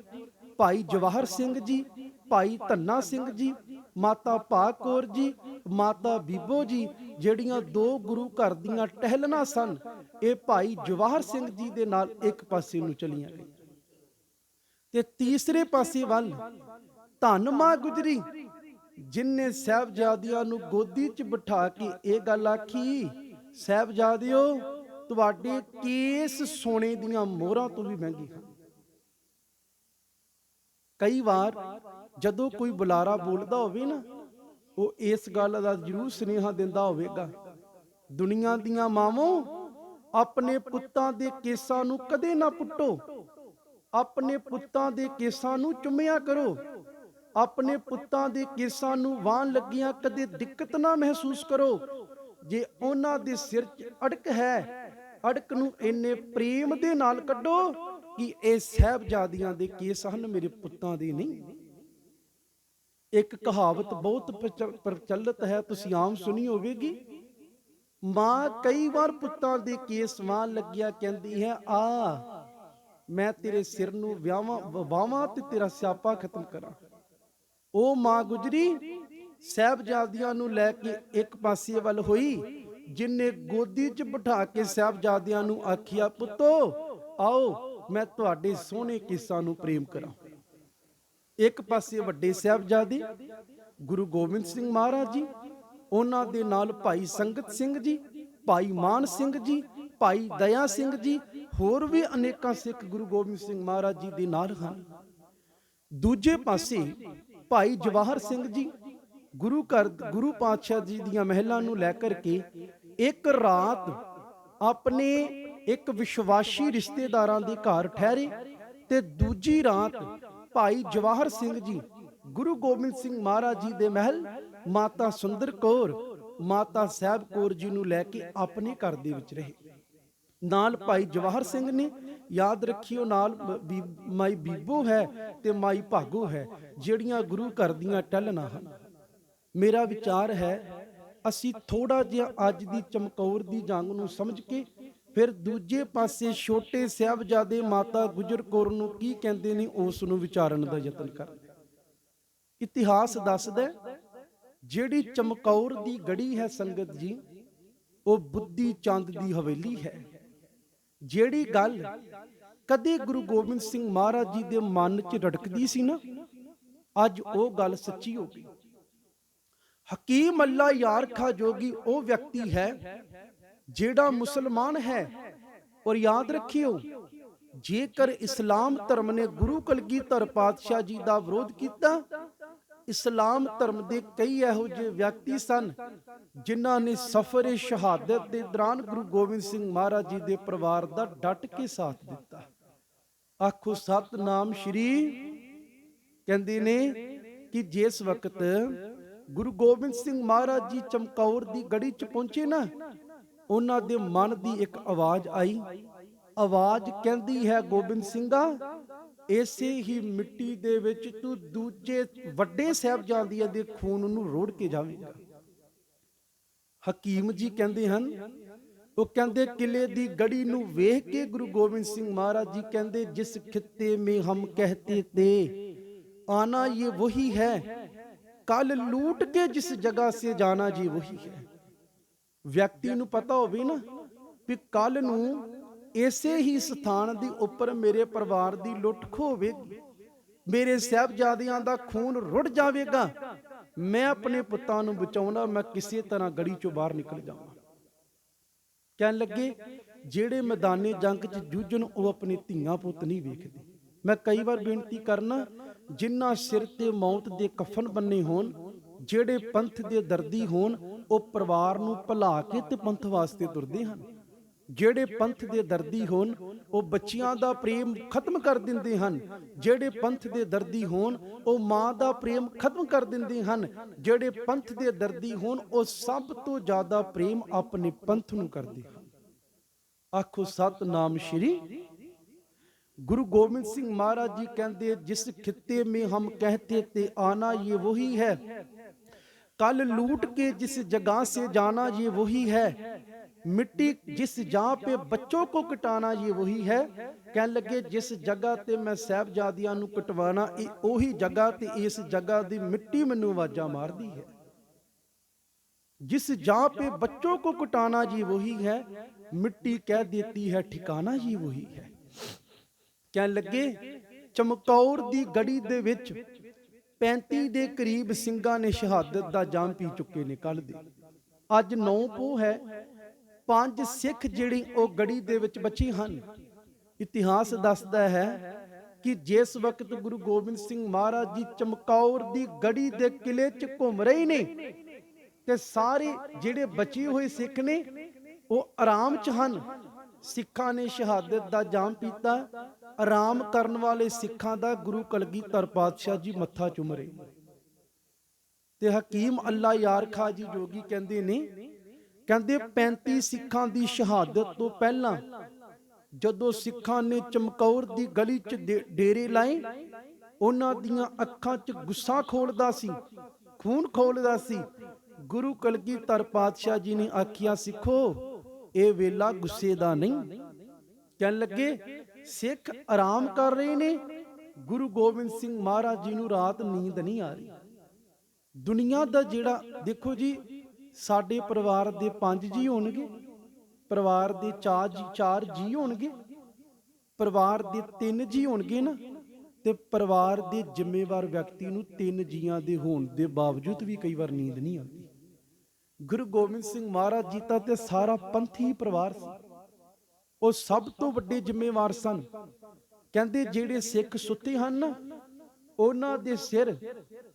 ਭਾਈ ਜਵਾਹਰ ਸਿੰਘ ਜੀ, ਭਾਈ ਧੰਨਾ ਸਿੰਘ ਜੀ, ਮਾਤਾ ਭਾ ਕੌਰ ਜੀ, ਮਾਤਾ ਬੀਬੋ ਜੀ, ਜਿਹੜੀਆਂ ਦੋ ਗੁਰੂ ਘਰ ਦੀਆਂ ਟਹਿਲਣਾ ਸਨ, ਇਹ ਭਾਈ ਜਵਾਹਰ ਸਿੰਘ ਜੀ ਦੇ ਨਾਲ ਇੱਕ ਪਾਸੇ ਨੂੰ ਚਲੀਆਂ ਗਈਆਂ। ਤੇ ਤੀਸਰੇ ਪਾਸੇ ਵੱਲ ਧੰਨ ਮਾਂ ਗੁਜਰੀ ਜਿਨਨੇ ਸਹਿਬਜ਼ਾਦਿਆਂ ਨੂੰ ਗੋਦੀ 'ਚ ਬਿਠਾ ਕੇ ਇਹ ਗੱਲ ਆਖੀ, ਸਹਿਬਜ਼ਾਦਿਓ, ਤੁਹਾਡੇ ਕੇਸ ਸੋਨੇ ਦੀਆਂ ਮੋਹਰਾਂ ਤੋਂ ਵੀ ਮਹਿੰਗੇ ਹਨ। ਕਈ ਵਾਰ ਜਦੋਂ ਕੋਈ ਬੁਲਾਰਾ ਬੋਲਦਾ ਹੋਵੇ ਨਾ, ਉਹ ਇਸ ਗੱਲ ਦਾ ਜ਼ਰੂਰ ਸੁਨੇਹਾ ਦਿੰਦਾ ਹੋਵੇਗਾ, ਦੁਨੀਆ ਦੀਆਂ ਮਾਵਾਂ, ਆਪਣੇ ਪੁੱਤਾਂ ਦੇ ਕੇਸਾਂ ਨੂੰ ਕਦੇ ਨਾ ਪੁੱਟੋ। ਆਪਣੇ ਪੁੱਤਾਂ ਦੇ ਕੇਸਾਂ ਨੂੰ ਚੁੰਮਿਆ ਕਰੋ। ਆਪਣੇ ਪੁੱਤਾਂ ਦੇ ਕੇਸਾਂ ਨੂੰ ਵਾਹਨ ਲੱਗੀਆਂ ਕਦੇ ਦਿੱਕਤ ਨਾ ਮਹਿਸੂਸ ਕਰੋ। ਜੇ ਉਹਨਾਂ ਦੇ ਸਿਰ 'ਚ ਅੜਕ ਹੈ, ਅੜਕ ਨੂੰ ਇੰਨੇ ਪ੍ਰੇਮ ਦੇ ਨਾਲ ਕੱਢੋ ਕਿ ਇਹ ਸਹਿਬਜ਼ਾਦੀਆਂ ਦੇ ਕੇਸ ਹਨ, ਮੇਰੇ ਪੁੱਤਾਂ ਦੇ ਨਹੀਂ। ਇੱਕ ਕਹਾਵਤ ਬਹੁਤ ਪ੍ਰਚ- ਪ੍ਰਚਲਿਤ ਹੈ, ਤੁਸੀਂ ਆਮ ਸੁਣੀ ਹੋਵੇਗੀ। ਮਾਂ ਕਈ ਵਾਰ ਪੁੱਤਾਂ ਦੇ ਕੇਸ ਮਾਂ ਲੱਗਿਆ ਕਹਿੰਦੀ ਹੈ, ਆ ਮੈਂ ਤੇਰੇ ਸਿਰ ਨੂੰ ਵਿਆਹਾਂ ਵਾਵਾਂ ਤੇ ਤੇਰਾ ਸਿਆਪਾ ਖਤਮ ਕਰਾਂ। ਉਹ ਮਾਂ ਗੁਜਰੀ, ਸਹਿਬਜ਼ਾਦਿਆਂ ਨੂੰ ਲੈ ਕੇ ਇੱਕ ਪਾਸੇ ਵੱਲ ਹੋਈ, ਜਿਨੇ ਗੋਦੀ 'ਚ ਬਿਠਾ ਕੇ ਸਹਿਬਜ਼ਾਦਿਆਂ ਨੂੰ ਆਖਿਆ, ਪੁੱਤੋ, ਆਓ, ਮੈਂ ਤੁਹਾਡੇ ਸੋਹਣੇ ਕਿੱਸਾ ਨੂੰ ਪ੍ਰੇਮ ਕਰਾਂ। ਇੱਕ ਪਾਸੇ ਵੱਡੇ ਸਾਹਿਬਜ਼ਾਦੇ, ਗੁਰੂ ਗੋਬਿੰਦ ਸਿੰਘ ਮਹਾਰਾਜ ਜੀ, ਉਹਨਾਂ ਦੇ ਨਾਲ ਭਾਈ ਸੰਗਤ ਸਿੰਘ ਜੀ, ਭਾਈ ਮਾਨ ਸਿੰਘ ਜੀ, ਭਾਈ ਦਇਆ ਸਿੰਘ ਜੀ ਹੋਰ ਵੀ ਅਨੇਕਾਂ ਸਿੱਖ ਗੁਰੂ ਗੋਬਿੰਦ ਸਿੰਘ ਮਹਾਰਾਜ ਜੀ ਦੇ ਨਾਲ ਹਨ। ਦੂਜੇ ਪਾਸੇ ਭਾਈ ਜਵਾਹਰ ਸਿੰਘ ਜੀ ਗੁਰੂ ਘਰ, ਗੁਰੂ ਪਾਤਸ਼ਾਹ ਜੀ ਦੀਆਂ ਮਹਿਲਾਂ ਨੂੰ ਲੈ ਕਰਕੇ ਇੱਕ ਰਾਤ ਆਪਣੇ ਇੱਕ ਵਿਸ਼ਵਾਸੀ ਰਿਸ਼ਤੇਦਾਰਾਂ ਦੇ ਘਰ ਠਹਿਰੇ ਤੇ ਦੂਜੀ ਰਾਤ ਭਾਈ ਜਵਾਹਰ ਸਿੰਘ ਜੀ ਗੁਰੂ ਗੋਬਿੰਦ ਸਿੰਘ ਮਹਾਰਾਜ ਜੀ ਦੇ ਮਹਿਲ ਮਾਤਾ ਸੁੰਦਰ ਕੌਰ, ਮਾਤਾ ਸਾਹਿਬ ਕੌਰ ਜੀ ਨੂੰ ਲੈ ਕੇ ਆਪਣੇ ਘਰ ਦੇ ਵਿੱਚ ਰਹੇ। ਨਾਲ ਭਾਈ ਜਵਾਹਰ ਸਿੰਘ ਨੇ ਯਾਦ ਰੱਖਿਓ ਨਾਲ ਮਾਈ ਬੀਬੋ ਹੈ ਤੇ ਮਾਈ ਭਾਗੋ ਹੈ, ਜਿਹੜੀਆਂ ਗੁਰੂ ਘਰ ਦੀਆਂ ਟਹਿਲਣਾ ਹਨ। ਮੇਰਾ ਵਿਚਾਰ ਹੈ, ਅਸੀਂ ਥੋੜਾ ਜਿਹਾ ਅੱਜ ਦੀ ਚਮਕੌਰ ਦੀ ਜੰਗ ਨੂੰ ਸਮਝ ਕੇ ਫਿਰ ਦੂਜੇ ਪਾਸੇ ਛੋਟੇ ਸਾਹਿਬਜ਼ਾਦੇ ਮਾਤਾ ਗੁਜਰ ਕੌਰ ਨੂੰ ਕੀ ਕਹਿੰਦੇ ਨੇ, ਉਸ ਨੂੰ ਵਿਚਾਰਨ ਦਾ ਯਤਨ ਕਰਾਂ ਇਤਿਹਾਸ ਦੱਸਦਾ ਜਿਹੜੀ ਚਮਕੌਰ ਦੀ ਗੜੀ ਹੈ ਸੰਗਤ ਜੀ, ਉਹ ਬੁੱਧੀ ਚੰਦ ਦੀ ਹਵੇਲੀ ਹੈ। ਜਿਹੜੀ ਗੱਲ ਕਦੇ ਗੁਰੂ ਗੋਬਿੰਦ ਸਿੰਘ ਮਹਾਰਾਜ ਜੀ ਦੇ ਮਨ 'ਚ ਰੜਕਦੀ ਸੀ ਨਾ ਅੱਜ ਉਹ ਗੱਲ ਸੱਚੀ ਹੋ ਗਈ। ਹਕੀਮ ਅੱਲਾ ਯਾਰ ਖਾ ਜੋਗੀ ਉਹ ਵਿਅਕਤੀ ਹੈ ਜਿਹੜਾ ਮੁਸਲਮਾਨ ਹੈ। ਔਰ ਯਾਦ ਰੱਖਿਓ ਜੇਕਰ ਇਸਲਾਮ ਧਰਮ ਨੇ ਗੁਰੂ ਕਲਗੀਧਰ ਪਾਤਸ਼ਾਹ ਜੀ ਦਾ ਵਿਰੋਧ ਕੀਤਾ ਇਸਲਾਮ ਧਰਮ ਦੇ ਕਈ ਇਹੋ ਜਿਹੇ ਵਿਅਕਤੀ ਸਨ, ਜਿਨ੍ਹਾਂ ਨੇ ਸਫਰੇ ਸ਼ਹਾਦਤ ਦੇ ਦੌਰਾਨ ਗੁਰੂ ਗੋਬਿੰਦ ਸਿੰਘ ਮਹਾਰਾਜ ਜੀ ਦੇ ਪਰਿਵਾਰ ਦਾ ਡਟ ਕੇ ਸਾਥ ਦਿੱਤਾ। ਆਖੋ, ਸਤਨਾਮ ਸ਼੍ਰੀ ਕਹਿੰਦੇ ਨੇ ਕਿ ਜਿਸ ਵਕਤ ਗੁਰੂ ਗੋਬਿੰਦ ਸਿੰਘ ਮਹਾਰਾਜ ਜੀ ਚਮਕੌਰ ਦੀ ਗੜੀ 'ਚ ਪਹੁੰਚੇ ਨਾ, ਉਹਨਾਂ ਦੇ ਮਨ ਦੀ ਇੱਕ ਆਵਾਜ਼ ਆਈ। ਆਵਾਜ਼ ਕਹਿੰਦੀ ਹੈ, ਗੋਬਿੰਦ ਸਿੰਘਾ ਇਸੇ ਹੀ ਮਿੱਟੀ ਦੇ ਵਿੱਚ ਤੂੰ ਦੂਜੇ ਵੱਡੇ ਸਹਿਬਜ਼ਾਦਿਆਂ ਦੇ ਖੂਨ ਨੂੰ ਰੋੜ ਕੇ ਜਾਵੇਂਗਾ। ਹਕੀਮ ਜੀ ਕਹਿੰਦੇ ਹਨ, ਉਹ ਕਹਿੰਦੇ ਕਿਲੇ ਦੀ ਗੜੀ ਨੂੰ ਵੇਖ ਕੇ ਗੁਰੂ ਗੋਬਿੰਦ ਸਿੰਘ ਮਹਾਰਾਜ ਜੀ ਕਹਿੰਦੇ, ਜਿਸ ਖਿੱਤੇ ਮੇ ਹਮ ਕਹਤੇ ਤੇ, ਆਨਾ ਇਹ ਵਹੀ ਹੈ ਕੱਲ ਲੂਟ ਕੇ ਜਿਸ ਜਗ੍ਹਾ ਸੇ ਜਾਣਾ ਜੀ ਵਹੀ ਹੈ। ਵਿਅਕਤੀ ਨੂੰ ਪਤਾ ਹੋਵੇ ਨਾ ਕਿ ਕੱਲ ਨੂੰ ਇਸੇ ਹੀ ਸਥਾਨ ਦੇ ਉੱਪਰ ਮੇਰੇ ਪਰਿਵਾਰ ਦੀ ਲੁੱਟ ਖੋਹ ਮੇਰੇ ਸਹਿਬਜ਼ਾਦਿਆਂ ਦਾ ਖੂਨ ਰੁੜ ਜਾਵੇਗਾ। ਮੈਂ ਆਪਣੇ ਪੁੱਤਾਂ ਨੂੰ ਬਚਾਉਣਾ ਮੈਂ ਕਿਸੇ ਤਰ੍ਹਾਂ ਗੜੀ ਚੋਂ ਬਾਹਰ ਨਿਕਲ ਜਾਵਾਂ। ਕਹਿਣ ਲੱਗੇ, ਜਿਹੜੇ ਮੈਦਾਨੇ ਜੰਗ 'ਚ ਜੂਝਣ, ਉਹ ਆਪਣੇ ਧੀਆਂ ਪੁੱਤ ਨਹੀਂ ਵੇਖਦੇ। ਮੈਂ ਕਈ ਵਾਰ ਬੇਨਤੀ ਕਰਨਾ ਜਿਨ੍ਹਾਂ ਸਿਰ ਤੇ ਮੌਤ ਦੇ ਕਫਨ ਬੰਨੇ ਹੋਣ, ਜਿਹੜੇ ਪੰਥ ਦੇ ਦਰਦੀ ਹੋਣ, ਉਹ ਪਰਿਵਾਰ ਨੂੰ ਭੁਲਾ ਕੇ ਤੇ ਪੰਥ ਵਾਸਤੇ ਤੁਰਦੇ ਹਨ। ਜਿਹੜੇ ਪੰਥ ਦੇ ਦਰਦੀ ਹੋਣ, ਉਹ ਬੱਚਿਆਂ ਦਾ ਪ੍ਰੇਮ ਖਤਮ ਕਰ ਦਿੰਦੇ ਹਨ। ਜਿਹੜੇ ਪੰਥ ਦੇ ਦਰਦੀ ਹੋਣ, ਉਹ ਮਾਂ ਦਾ ਪ੍ਰੇਮ ਖਤਮ ਕਰ ਦਿੰਦੇ ਹਨ। ਜਿਹੜੇ ਪੰਥ ਦੇ ਦਰਦੀ ਹੋਣ, ਉਹ ਸਭ ਤੋਂ ਜ਼ਿਆਦਾ ਪ੍ਰੇਮ ਆਪਣੇ ਪੰਥ ਨੂੰ ਕਰਦੇ ਹਨ। ਆਖੋ, ਸਤਨਾਮ ਸ਼੍ਰੀ ਗੁਰੂ ਗੋਬਿੰਦ ਸਿੰਘ ਮਹਾਰਾਜ ਜੀ ਕਹਿੰਦੇ, ਜਿਸ ਖਿੱਤੇ ਮੇ ਹਮ ਕਹਤੇ ਤੇ ਆਨਾ ਇਹ ਵਹੀ ਹੈ। ਕੱਲ ਲੂਟ ਕੇ ਜਿਸ ਜਗਾ ਸੇ ਜਾਣਾ, ਇਹ ਵਹੀ ਹੈ। मिट्टी जिस जहाँ पे बच्चों को कटाना ये वही है कह लगे जिस जगह ते मैं साहबजादियां ਨੂੰ ਕਟਵਾਣਾ ਇਹ ਉਹੀ ਜਗ੍ਹਾ ਤੇ ਇਸ ਜਗ੍ਹਾ ਦੀ ਮਿੱਟੀ ਮੈਨੂੰ ਆਵਾਜ਼ਾਂ ਮਾਰਦੀ ਹੈ जिस जहाँ पे बच्चों को कटाना जी वही है मिट्टी कह देती है ठिकाना जी वही है ਕਹਿਣ ਲੱਗੇ ਚਮਕੌਰ ਦੀ ਗੜੀ ਦੇ ਵਿੱਚ 35 ਦੇ ਕਰੀਬ ਸਿੰਘਾਂ ਨੇ ਸ਼ਹਾਦਤ ਦਾ ਜਾਮ ਪੀ ਚੁੱਕੇ ਨੇ ਕੱਲ ਦੇ ਅੱਜ 9 ਪੋ ਹੈ ਪੰਜ ਸਿੱਖ ਜਿਹੜੀ ਉਹ ਗੜੀ ਦੇ ਵਿੱਚ ਬਚੇ ਹਨ। ਇਤਿਹਾਸ ਦੱਸਦਾ ਹੈ ਕਿ ਜਿਸ ਵਕਤ ਗੁਰੂ ਗੋਬਿੰਦ ਸਿੰਘ ਮਹਾਰਾਜ ਜੀ ਚਮਕੌਰ ਦੀ ਗੜੀ ਦੇ ਕਿਲੇ 'ਚ ਘੁੰਮ ਰਹੇ ਨੇ ਤੇ ਸਾਰੇ ਜਿਹੜੇ ਬਚੇ ਹੋਏ ਸਿੱਖ ਨੇ, ਉਹ ਆਰਾਮ 'ਚ ਹਨ। ਸਿੱਖਾਂ ਨੇ ਸ਼ਹਾਦਤ ਦਾ ਜਾਮ ਪੀਤਾ। ਆਰਾਮ ਕਰਨ ਵਾਲੇ ਸਿੱਖਾਂ ਦਾ ਗੁਰੂ ਕਲਗੀਧਰ ਪਾਤਸ਼ਾਹ ਜੀ ਮੱਥਾ ਚੁੰਮ ਰਹੇ। ਤੇ ਹਕੀਮ ਅੱਲਾ ਯਾਰ ਖਾ ਜੀ ਜੋਗੀ ਕਹਿੰਦੇ ਨੇ ਕਹਿੰਦੇ 35 ਸਿੱਖਾਂ ਦੀ ਸ਼ਹਾਦਤ ਤੋਂ ਪਹਿਲਾਂ ਜਦੋਂ ਸਿੱਖਾਂ ਨੇ ਚਮਕੌਰ ਦੀ ਗਲੀ 'ਚ ਡੇਰੇ ਲਾਏ ਉਹਨਾਂ ਦੀਆਂ ਅੱਖਾਂ 'ਚ ਗੁੱਸਾ ਖੋਲਦਾ ਸੀ ਖੂਨ ਖੋਲਦਾ ਸੀ। ਗੁਰੂ ਕਲਗੀਧਰ ਪਾਤਸ਼ਾਹ ਜੀ ਨੇ ਆਖਿਆ ਸਿੱਖੋ ਇਹ ਵੇਲਾ ਗੁੱਸੇ ਦਾ ਨਹੀਂ। ਕਹਿਣ ਲੱਗੇ ਸਿੱਖ ਆਰਾਮ ਕਰ ਰਹੇ ਨੇ। ਗੁਰੂ ਗੋਬਿੰਦ ਸਿੰਘ ਮਹਾਰਾਜ ਜੀ ਨੂੰ ਰਾਤ ਨੀਂਦ ਨਹੀਂ ਆ ਰਹੀ। ਦੁਨੀਆ ਦਾ ਜਿਹੜਾ ਦੇਖੋ ਜੀ ਸਾਡੇ ਪਰਿਵਾਰ ਦੇ ਪੰਜ ਜੀ ਹੋਣਗੇ ਪਰਿਵਾਰ ਦੇ ਚਾਰ ਜੀ ਚਾਰ ਜੀ ਹੋਣਗੇ ਪਰਿਵਾਰ ਦੇ ਤਿੰਨ ਜੀ ਹੋਣਗੇ ਨਾ ਤੇ ਪਰਿਵਾਰ ਦੇ ਜ਼ਿੰਮੇਵਾਰ ਵਿਅਕਤੀ ਨੂੰ ਤਿੰਨ ਜੀਆਂ ਦੇ ਹੋਣ ਦੇ ਬਾਵਜੂਦ ਵੀ ਕਈ ਵਾਰ ਨੀਂਦ ਨਹੀਂ ਆਉਂਦੀ। ਗੁਰੂ ਗੋਬਿੰਦ ਸਿੰਘ ਮਹਾਰਾਜ ਜੀ ਤਾਂ ਤੇ ਸਾਰਾ ਪੰਥੀ ਪਰਿਵਾਰ ਸੀ। ਉਹ ਸਭ ਤੋਂ ਵੱਡੇ ਜ਼ਿੰਮੇਵਾਰ ਸਨ। ਕਹਿੰਦੇ ਜਿਹੜੇ ਸਿੱਖ ਸੁੱਤੇ ਹਨ ਨਾ, ਉਹਨਾਂ ਦੇ ਸਿਰ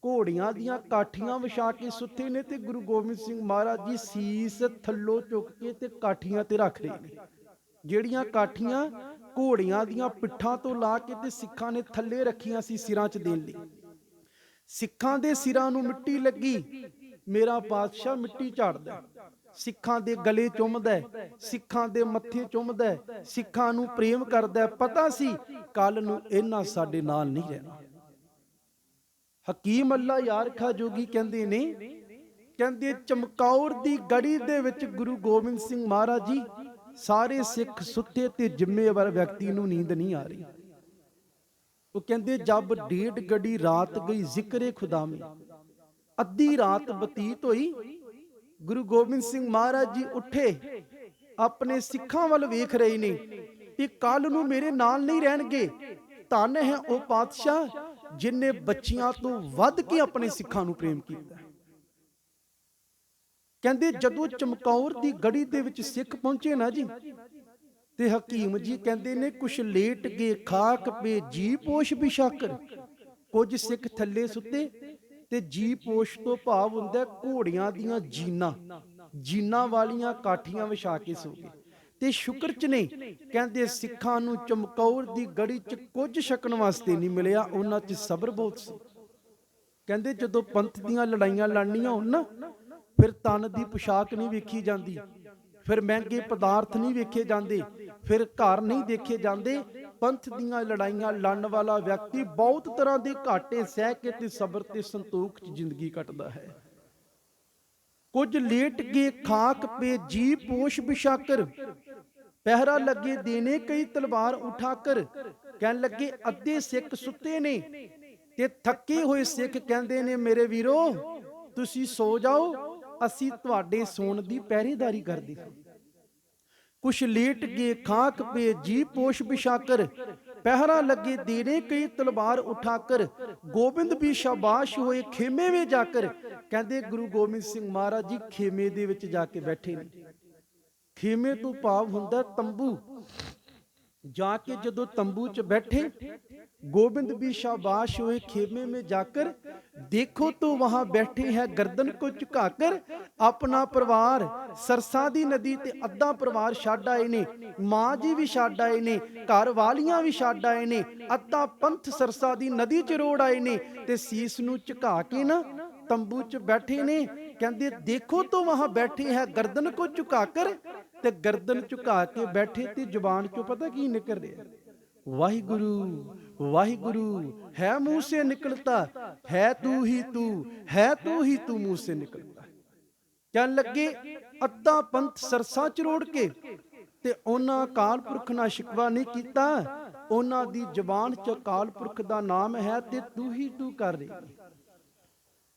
ਘੋੜੀਆਂ ਦੀਆਂ ਕਾਠੀਆਂ ਵਿਛਾ ਕੇ ਸੁੱਤੇ ਨੇ ਤੇ ਗੁਰੂ ਗੋਬਿੰਦ ਸਿੰਘ ਮਹਾਰਾਜ ਜੀ ਸੀਸ ਥੱਲੋਂ ਚੁੱਕ ਕੇ ਤੇ ਕਾਠੀਆਂ ਤੇ ਰੱਖ ਰਹੇ ਨੇ। ਜਿਹੜੀਆਂ ਕਾਠੀਆਂ ਘੋੜੀਆਂ ਦੀਆਂ ਪਿੱਠਾਂ ਤੋਂ ਲਾ ਕੇ ਤੇ ਸਿੱਖਾਂ ਨੇ ਥੱਲੇ ਰੱਖੀਆਂ ਸੀ ਸਿਰਾਂ 'ਚ ਦੇਣ ਲਈ। ਸਿੱਖਾਂ ਦੇ ਸਿਰਾਂ ਨੂੰ ਮਿੱਟੀ ਲੱਗੀ, ਮੇਰਾ ਪਾਤਸ਼ਾਹ ਮਿੱਟੀ ਝਾੜਦਾ ਸਿੱਖਾਂ ਦੇ ਗਲੇ ਚੁੰਮਦਾ ਸਿੱਖਾਂ ਦੇ ਮੱਥੇ ਚੁੰਮਦਾ ਸਿੱਖਾਂ ਨੂੰ ਪ੍ਰੇਮ ਕਰਦਾ ਪਤਾ ਸੀ ਕੱਲ ਨੂੰ ਇਹਨਾਂ ਸਾਡੇ ਨਾਲ ਨਹੀਂ ਰਹਿਣਾ। ਹਕੀਮ ਅੱਲਾ ਯਾਰ ਖਾ ਜੋਗੀ ਕਹਿੰਦੇ ਨੇ, ਕਹਿੰਦੇ ਚਮਕੌਰ ਦੀ ਗੜੀ ਦੇ ਵਿੱਚ ਗੁਰੂ ਗੋਬਿੰਦ ਸਿੰਘ ਮਹਾਰਾਜ ਜੀ ਸਾਰੇ ਸਿੱਖ ਸੁੱਤੇ ਤੇ ਜ਼ਿੰਮੇਵਾਰ ਵਿਅਕਤੀ ਨੂੰ ਨੀਂਦ ਨਹੀਂ ਆ ਰਹੀ। ਉਹ ਕਹਿੰਦੇ ਜਬ ਡੇਢ ਗੜੀ ਰਾਤ ਗਈ ਜ਼ਿਕਰੇ ਖੁਦਾ ਮੇ। ਅੱਧੀ ਰਾਤ ਬਤੀਤ ਹੋਈ, ਗੁਰੂ ਗੋਬਿੰਦ ਸਿੰਘ ਮਹਾਰਾਜ ਜੀ ਉੱਠੇ, ਆਪਣੇ ਸਿੱਖਾਂ ਵੱਲ ਵੇਖ ਰਹੇ ਨੇ ਕਿ ਕੱਲ ਨੂੰ ਮੇਰੇ ਨਾਲ ਨਹੀਂ ਰਹਿਣਗੇ, ਧੰਨ ਹੈ ਉਹ ਪਾਤਸ਼ਾਹ ਜਿਨੇ ਬੱਚੀਆਂ ਤੋਂ ਵੱਧ ਕੇ ਆਪਣੇ ਸਿੱਖਾਂ ਨੂੰ ਪ੍ਰੇਮ ਕੀਤਾ। ਕਹਿੰਦੇ ਜਦੋਂ ਚਮਕੌਰ ਦੀ ਗੜੀ ਦੇ ਵਿੱਚ ਸਿੱਖ ਪਹੁੰਚੇ ਨਾ ਜੀ, ਤੇ ਹਕੀਮ ਜੀ ਕਹਿੰਦੇ ਨੇ, ਕੁਛ ਲੇਟ ਗਏ ਖਾਕ ਪੇ ਜੀ ਪੋਸ਼ ਬਿਸ਼ਾਕਰ ਕੁਝ ਸਿੱਖ ਥੱਲੇ ਸੁੱਤੇ, ਤੇ ਜੀ ਪੋਸ਼ ਤੋਂ ਭਾਵ ਹੁੰਦਾ ਹੈ ਘੋੜੀਆਂ ਦੀਆਂ ਜੀਨਾ, ਜੀਨਾਂ ਵਾਲੀਆਂ ਕਾਠੀਆਂ ਵਿਛਾ ਕੇ ਸੋ ਗਏ। ਤੇ ਸ਼ੁਕਰ ਚ ਨੇ ਕਹਿੰਦੇ ਸਿੱਖਾਂ ਨੂੰ ਚਮਕੌਰ ਦੀ ਗੜੀ ਚ ਕੁਝ ਛਕਣ ਵਾਸਤੇ ਨਹੀਂ ਮਿਲਿਆ, ਉਹਨਾਂ ਚ ਸਬਰ ਬਹੁਤ ਸੀ। ਕਹਿੰਦੇ ਜਦੋਂ ਪੰਥ ਦੀਆਂ ਲੜਾਈਆਂ ਲੜਨੀਆਂ ਹੋਣ ਨਾ, ਫਿਰ ਤਨ ਦੀ ਪੁਸ਼ਾਕ ਨਹੀਂ ਵੇਖੀ ਜਾਂਦੀ, ਫਿਰ ਮਹਿੰਗੇ ਪਦਾਰਥ ਨਹੀਂ ਵੇਖੇ ਜਾਂਦੇ, ਫਿਰ ਘਰ ਨਹੀਂ ਦੇਖੇ ਜਾਂਦੇ। ਪੰਥ ਦੀਆਂ ਲੜਾਈਆਂ ਲੜਨ ਵਾਲਾ ਵਿਅਕਤੀ ਬਹੁਤ ਤਰ੍ਹਾਂ ਦੇ ਘਾਟੇ ਸਹਿ ਕੇ ਤੇ ਸਬਰ ਤੇ ਸੰਤੋਖ 'ਚ ਜ਼ਿੰਦਗੀ ਕੱਟਦਾ ਹੈ। ਕੁਝ ਲੇਟ ਕੇ ਖਾਕ ਪੇ ਜੀ ਪੋਸ਼ ਬਿਸ਼ਾਕਰ ਪਹਿਰਾ ਲੱਗੇ ਦੇਨੇ ਕਈ ਤਲਵਾਰ ਉਠਾ ਕਰ। ਕਹਿਣ ਲੱਗੇ, ਅੱਧੇ ਸਿੱਖ ਸੁੱਤੇ ਨੇ ਤੇ ਥੱਕੇ ਹੋਏ ਸਿੱਖ ਕਹਿੰਦੇ ਨੇ, ਮੇਰੇ ਵੀਰੋ, ਤੁਸੀਂ ਸੋ ਜਾਓ, ਅਸੀਂ ਤੁਹਾਡੇ ਸੌਣ ਦੀ ਪਹਿਰੇਦਾਰੀ ਕਰਦੇ ਹਾਂ। ਕੁਛ ਲੇਟ ਗਏ ਖਾਕ ਪੇ ਜੀ ਪੋਸ਼ ਬਿਸ਼ਾਕਰ ਪਹਿਰਾ ਲੱਗੇ ਦੇਨੇ ਕਈ ਤਲਵਾਰ ਉਠਾ ਕਰ। ਗੋਬਿੰਦ ਵੀ ਸ਼ਾਬਾਸ਼ ਹੋਏ ਖੇਮੇ ਵਿੱਚ ਜਾਕਰ ਕਹਿੰਦੇ, ਗੁਰੂ ਗੋਬਿੰਦ ਸਿੰਘ ਮਹਾਰਾਜ ਜੀ ਖੇਮੇ ਦੇ ਵਿੱਚ ਜਾ ਕੇ ਬੈਠੇ ਨੇ। ਖੇਮੇ ਤੋਂ ਭਾਵ ਹੁੰਦਾ ਤੰਬੂ ਜਾ ਕੇ ਜਦੋਂ ਤੰਬੂ 'ਚ ਬੈਠੇ गोविंद भी शाबाश हुए खेमे में जाकर देखो तो वहां बैठे हैं गर्दन को झुकाकर ਆਪਣਾ ਪਰਿਵਾਰ ਸਰਸਾ ਦੀ ਨਦੀ ਤੇ ਅੱਧਾ ਪਰਿਵਾਰ ਛੱਡ ਆਏ ਨੇ ਮਾਂ ਜੀ ਵੀ ਛੱਡ ਆਏ ਨੇ ਘਰ ਵਾਲੀਆਂ ਵੀ ਛੱਡ ਆਏ ਨੇ ਅੱਧਾ ਪੰਥ ਸਰਸਾ ਦੀ ਨਦੀ ਚ ਰੋੜ ਆਏ ਨੇ ਤੇ ਸੀਸ ਨੂੰ ਝੁਕਾ ਕੇ ਨਾ ਤੰਬੂ ਚ ਬੈਠੇ ਨੇ ਕਹਿੰਦੇ ਦੇਖੋ ਤੋਂ ਵਹਾਂ ਬੈਠੇ ਹੈ ਗਰਦਨ ਕੋ ਝੁਕਾ ਕਰ ਤੇ ਗਰਦਨ ਝੁਕਾ ਕੇ ਬੈਠੇ ਤੇ ਜ਼ੁਬਾਨ ਚੋਂ ਪਤਾ ਕੀ ਨਿਕਲ ਰਿਹਾ? ਵਾਹਿਗੁਰੂ ਵਾਹਿਗੁਰੂ, ਹੈ ਮੂੰਹ ਸੇ ਨਿਕਲਤਾ, ਹੈ ਤੂੰ ਹੀ ਤੂੰ, ਹੈ ਤੂੰ ਹੀ ਤੂੰ ਮੂੰਹ ਸੇ ਨਿਕਲਤਾ। ਕਹਿਣ ਲੱਗੇ, ਅੱਧਾ ਪੰਥ ਸਰਸਾ ਚ ਰੋੜ ਕੇ ਤੇ ਉਹਨਾਂ ਅਕਾਲ ਪੁਰਖ ਨਾਲ ਸ਼ਿਕਵਾ ਨਹੀਂ ਕੀਤਾ, ਉਹਨਾਂ ਦੀ ਜ਼ਬਾਨ ਚ ਅਕਾਲ ਪੁਰਖ ਦਾ ਨਾਮ ਹੈ ਤੇ ਤੂੰ ਹੀ ਤੂੰ ਕਰ ਰਹੀ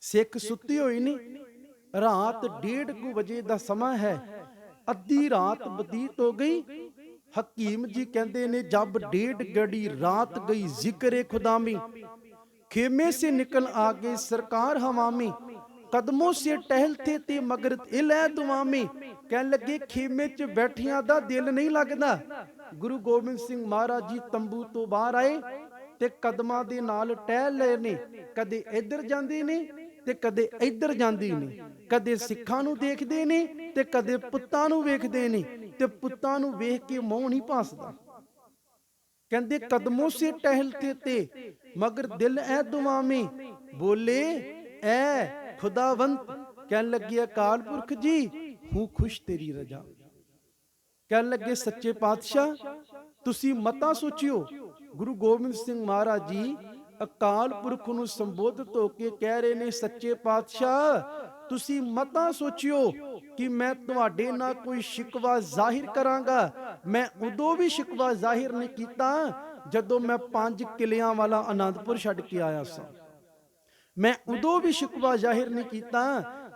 ਸਿੱਖ ਸੁੱਤੇ ਹੋਈ ਨੇ, ਰਾਤ 1:30 ਵਜੇ ਦਾ ਸਮਾਂ ਹੈ ਅੱਧੀ ਰਾਤ ਬਤੀਤ ਹੋ ਗਈ। ਹਕੀਮ ਜੀ ਕਹਿੰਦੇ ਨੇ, ਜਬ ਡੇਢ ਗੜੀ ਰਾਤ ਗਈ ਜ਼ਿਕਰੇ ਖੁਦਾ ਮੀ ਖੇਮੇ ਸੇ ਨਿਕਲ ਆ ਗਏ ਸਰਕਾਰ ਹਵਾਮੀ। ਕਦਮੋਂ ਸੇ ਟਹਿਲਤੇ ਤੇ ਮਗਰ ਇਲੈ ਦੁਆਮੀ। ਕਹਿਣ ਲੱਗੇ, ਖੇਮੇ 'ਚ ਬੈਠਿਆਂ ਦਾ ਦਿਲ ਨਹੀਂ ਲੱਗਦਾ। ਗੁਰੂ ਗੋਬਿੰਦ ਸਿੰਘ ਮਹਾਰਾਜ ਜੀ ਤੰਬੂ ਤੋਂ ਬਾਹਰ ਆਏ ਤੇ ਕਦਮਾਂ ਦੇ ਨਾਲ ਟਹਿਲ ਲਏ ਨੇ। ਕਦੇ ਇੱਧਰ ਜਾਂਦੇ ਨੇ ਤੇ ਕਦੇ ਇੱਧਰ ਜਾਂਦੀ ਨੇ ਕਦੇ ਸਿੱਖਾਂ ਨੂੰ ਦੇਖਦੇ ਨੇ ਤੇ ਕਦੇ ਪੁੱਤਾਂ ਨੂੰ ਵੇਖਦੇ ਨੇ ਤੇ ਪੁੱਤਾਂ ਨੂੰ ਵੇਖ ਕੇ ਮੋਹ ਨਹੀਂ ਪਾਸਦਾ ਕਹਿੰਦੇ ਕਦਮੋਂ ਸੇ ਟਹਿਲਤੇ ਤੇ ਮਗਰ ਦਿਲ ਐ ਦੁਆਵੇਂ। ਬੋਲੇ, ਐ ਖੁਦਾਵੰਤ। ਕਹਿਣ ਲੱਗੇ ਅਕਾਲ ਪੁਰਖ ਜੀ, ਹੂੰ ਖੁਸ਼ ਤੇਰੀ ਰਜਾ। ਕਹਿਣ ਲੱਗੇ ਸੱਚੇ ਪਾਤਸ਼ਾਹ, ਤੁਸੀਂ ਮਤਾ ਸੋਚਿਓ। ਗੁਰੂ ਗੋਬਿੰਦ ਸਿੰਘ ਮਹਾਰਾਜ ਜੀ ਅਕਾਲ ਪੁਰਖ ਨੂੰ ਸੰਬੋਧਿਤ ਹੋ ਕੇ ਕਹਿ ਰਹੇ ਨੇ, ਸੱਚੇ ਪਾਤਸ਼ਾਹ, ਤੁਸੀਂ ਮਤਾਂ ਸੋਚਿਓ ਕਿ ਮੈਂ ਤੁਹਾਡੇ ਨਾਲ ਕੋਈ ਸ਼ਿਕਵਾ ਜ਼ਾਹਿਰ ਕਰਾਂਗਾ। ਮੈਂ ਉਦੋਂ ਵੀ ਸ਼ਿਕਵਾ ਜ਼ਾਹਿਰ ਨਹੀਂ ਕੀਤਾ ਜਦੋਂ ਮੈਂ ਪੰਜ ਕਿਲਿਆਂ ਵਾਲਾ ਆਨੰਦਪੁਰ ਛੱਡ ਕੇ ਆਇਆ ਸਾਂ। ਮੈਂ ਉਦੋਂ ਵੀ ਸ਼ਿਕਵਾ ਜ਼ਾਹਿਰ ਨਹੀਂ ਕੀਤਾ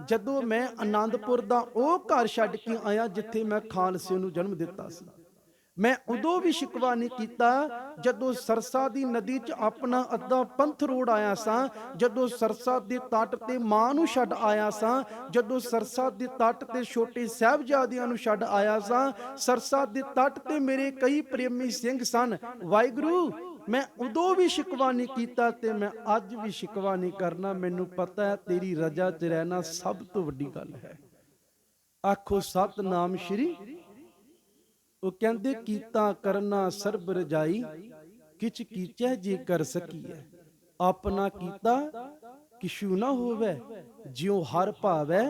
ਜਦੋਂ ਮੈਂ ਆਨੰਦਪੁਰ ਦਾ ਉਹ ਘਰ ਛੱਡ ਕੇ ਆਇਆ ਜਿੱਥੇ ਮੈਂ ਖਾਲਸੇ ਨੂੰ ਜਨਮ ਦਿੱਤਾ ਸੀ। ਮੈਂ ਉਦੋਂ ਵੀ ਸ਼ਿਕਵਾ ਨਹੀਂ ਕੀਤਾ ਜਦੋਂ ਸਰਸਾ ਦੀ ਨਦੀ 'ਚ ਆਪਣਾ ਅੱਧਾ ਪੰਥ ਰੋੜ ਆਇਆ ਸਾਂ ਜਦੋਂ ਸਰਸਾ ਦੇ ਤੱਟ ਤੇ ਮਾਂ ਨੂੰ ਛੱਡ ਆਇਆ ਸਾਂ ਜਦੋਂ ਸਰਸਾ ਦੇ ਤੱਟ ਤੇ ਛੋਟੇ ਸਾਹਿਬਜ਼ਾਦਿਆਂ ਨੂੰ ਛੱਡ ਆਇਆ ਸਾਂ ਸਰਸਾ ਦੇ ਤੱਟ ਤੇ ਮੇਰੇ ਕਈ ਪ੍ਰੇਮੀ ਸਿੰਘ ਸਨ। ਵਾਹਿਗੁਰੂ ਮੈਂ ਉਦੋਂ ਵੀ ਸ਼ਿਕਵਾ ਨਹੀਂ ਕੀਤਾ ਤੇ ਮੈਂ ਅੱਜ ਵੀ ਸ਼ਿਕਵਾ ਨਹੀਂ ਕਰਨਾ। ਮੈਨੂੰ ਪਤਾ ਹੈ ਤੇਰੀ ਰਜ਼ਾ 'ਚ ਰਹਿਣਾ ਸਭ ਤੋਂ ਵੱਡੀ ਗੱਲ ਹੈ। ਆਖੋ ਸਤਨਾਮ ਸ਼੍ਰੀ ਉਹ ਕਹਿੰਦੇ, ਕੀਤਾ ਕਰਨਾ ਸਰਬ ਰਜਾਈ, ਕਿਛ ਕੀਚੈ ਜੇ ਕਰ ਸਕੀਐ। ਆਪਣਾ ਕੀਤਾ, ਕਿਛੂ ਨਾ ਹੋਵੇ। ਜਿਉ ਹਰ ਭਾਵੈ,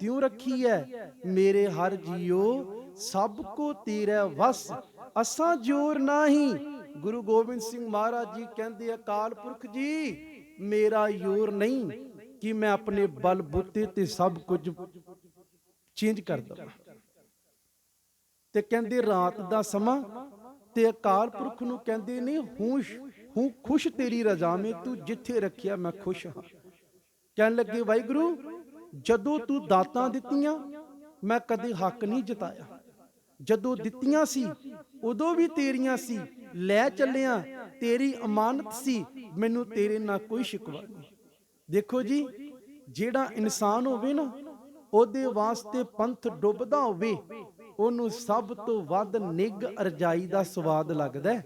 ਤਿਉ ਰੱਖੀਐ। ਮੇਰੇ ਹਰ ਜੀਓ, ਸਭ ਕੋ ਤੇਰਾ ਵਸ। ਅਸਾਂ ਜੋਰ ਨਾਹੀ। ਗੁਰੂ ਗੋਬਿੰਦ ਸਿੰਘ ਮਹਾਰਾਜ ਜੀ ਕਹਿੰਦੇ, ਅਕਾਲ ਪੁਰਖ ਜੀ, ਮੇਰਾ ਯੋਰ ਨਹੀਂ ਕਿ ਮੈਂ ਆਪਣੇ ਬਲ ਬੁੱਤੇ ਤੇ ਸਭ ਕੁਝ ਚੇਂਜ ਕਰ ਦਵਾਂ। ਤੇ ਕਹਿੰਦੇ ਰਾਤ ਦਾ ਸਮਾਂ ਤੇ ਅਕਾਲ ਪੁਰਖ ਨੂੰ ਕਹਿੰਦੇ ਨੇ, ਹੂੰ ਹੂੰ ਖੁਸ਼ ਤੇਰੀ ਰਜ਼ਾ ਮੇ ਤੂੰ ਜਿੱਥੇ ਰੱਖਿਆ ਮੈਂ ਖੁਸ਼ ਹਾਂ। ਕਹਿਣ ਲੱਗੇ, ਵਾਹਿਗੁਰੂ, ਜਦੋਂ ਤੂੰ ਦਾਤਾਂ ਦਿੱਤੀਆਂ, ਮੈਂ ਕਦੇ ਹੱਕ ਨਹੀਂ ਜਤਾਇਆ। ਜਦੋਂ ਦਿੱਤੀਆਂ ਸੀ, ਉਦੋਂ ਵੀ ਤੇਰੀਆਂ ਸੀ। ਲੈ ਚੱਲਿਆ, ਤੇਰੀ ਅਮਾਨਤ ਸੀ। ਮੈਨੂੰ ਤੇਰੇ ਨਾਲ ਕੋਈ ਸ਼ਿਕਵਾ ਨਹੀਂ। ਦੇਖੋ ਜੀ, ਜਿਹੜਾ ਇਨਸਾਨ ਹੋਵੇ ਨਾ, ਉਹਦੇ ਵਾਸਤੇ ਪੰਥ ਡੁੱਬਦਾ ਹੋਵੇ ਉਹਨੂੰ ਸਭ ਤੋਂ ਵੱਧ ਨਿੱਗ ਅਰਜਾਈ ਦਾ ਸਵਾਦ ਲੱਗਦਾ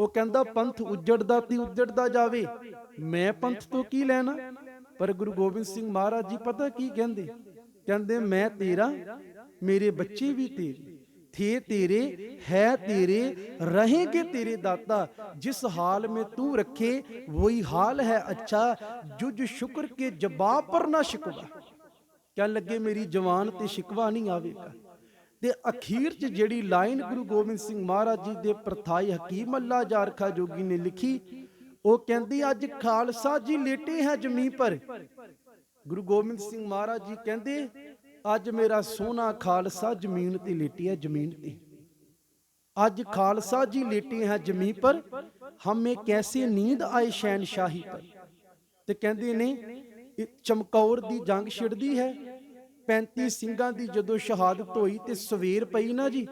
ਉਹ ਕਹਿੰਦਾ, ਪੰਥ ਉੱਜੜਦਾ ਤੇ ਉੱਜੜਦਾ ਜਾਵੇ। ਮੈਂ ਪੰਥ ਤੋਂ ਕੀ ਲੈਣਾ? ਪਰ ਗੁਰੂ ਗੋਬਿੰਦ ਸਿੰਘ ਮਹਾਰਾਜ ਜੀ ਪਤਾ ਕੀ ਕਹਿੰਦੇ? ਕਹਿੰਦੇ, ਮੈਂ ਤੇਰਾ, ਮੇਰੇ ਬੱਚੇ ਵੀ ਤੇਰੇ। ਥੇ ਤੇਰੇ, ਹੈ ਤੇਰੇ ਰਹੇ ਰਹੇਗੇ ਤੇਰੇ ਦਾਤਾ। ਜਿਸ ਹਾਲ ਮੇ ਤੂੰ ਰੱਖੇ ਵਹੀ ਹਾਲ ਹੈ ਅੱਛਾ। ਜੁਜ ਸ਼ੁਕਰ ਕੇ ਜਵਾਬ ਪਰ ਨਾ ਸ਼ਿਕਵਾ। ਕਹਿ ਲੱਗੇ, ਮੇਰੀ ਜਵਾਨ ਤੇ ਸ਼ਿਕਵਾ ਨਹੀਂ ਆਵੇਗਾ। ਤੇ ਅਖੀਰ 'ਚ ਜਿਹੜੀ ਲਾਈਨ ਗੁਰੂ ਗੋਬਿੰਦ ਸਿੰਘ ਮਹਾਰਾਜ ਜੀ ਦੇ ਪ੍ਰਥਾਈ ਹਕੀਮ ਅੱਲਾ ਜਾਰਖਾ ਜੋਗੀ ਨੇ ਲਿਖੀ, ਉਹ ਕਹਿੰਦੀ, ਅੱਜ ਖਾਲਸਾ ਜੀ ਲੇਟੇ ਹੈ ਜ਼ਮੀਨ ਪਰ। ਗੁਰੂ ਗੋਬਿੰਦ ਸਿੰਘ ਮਹਾਰਾਜ ਜੀ ਕਹਿੰਦੇ, ਅੱਜ ਮੇਰਾ ਸੋਨਾ ਖਾਲਸਾ ਜ਼ਮੀਨ ਤੇ ਲੇਟੀ ਹੈ ਜ਼ਮੀਨ ਤੇ। ਅੱਜ ਖਾਲਸਾ ਜੀ ਲੇਟੇ ਹੈ ਜਮੀ ਪਰ, ਹਮੇ ਕੈਸੀ ਨੀਂਦ ਆਏ ਸ਼ੈਨਸ਼ਾਹੀ ਪਰ? ਤੇ ਕਹਿੰਦੇ ਨੇ ਚਮਕੌਰ ਦੀ ਜੰਗ ਛਿੜਦੀ ਹੈ 35 ਸਿੰਘਾਂ ਦੀ ਜਦੋਂ ਸ਼ਹਾਦਤ ਹੋਈ ਤੇ ਸਵੇਰ ਪਈ ਨਾ ਜੀ,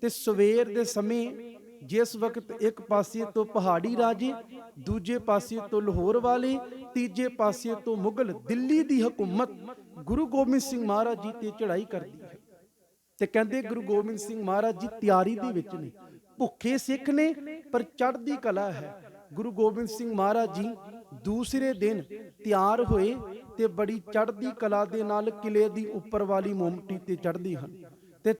ਤੇ ਸਵੇਰ ਦੇ ਸਮੇਂ ਜਿਸ ਵਕਤ ਇੱਕ ਪਾਸੇ ਤੋਂ ਪਹਾੜੀ ਰਾਜੇ, ਦੂਜੇ ਪਾਸੇ ਤੋਂ ਲਾਹੌਰ ਵਾਲੇ, ਤੀਜੇ ਪਾਸੇ ਤੋਂ ਮੁਗਲ ਦਿੱਲੀ ਦੀ ਹਕੂਮਤ ਗੁਰੂ ਗੋਬਿੰਦ ਸਿੰਘ ਮਹਾਰਾਜ ਜੀ ਤੇ ਚੜ੍ਹਾਈ ਕਰਦੀ ਹੈ। ਤੇ ਕਹਿੰਦੇ ਗੁਰੂ ਗੋਬਿੰਦ ਸਿੰਘ ਮਹਾਰਾਜ ਜੀ ਤਿਆਰੀ ਦੇ ਵਿੱਚ ਨੇ, ਭੁੱਖੇ ਸਿੱਖ ਨੇ, ਪਰ ਚੜ੍ਹਦੀ ਕਲਾ ਹੈ। ਗੁਰੂ ਗੋਬਿੰਦ ਸਿੰਘ ਮਹਾਰਾਜ ਜੀ ਦੂਸਰੇ ਦਿਨ ਤਿਆਰ ਹੋਏ ਤੇ ਬੜੀ ਚੜ੍ਹਦੀ ਕਲਾ ਦੇ ਨਾਲ ਕਿਲੇ ਦੀ ਉੱਪਰ ਵਾਲੀ ਮੋਮਟੀ ਤੇ ਚੜ੍ਹਦੀ ਹਨ।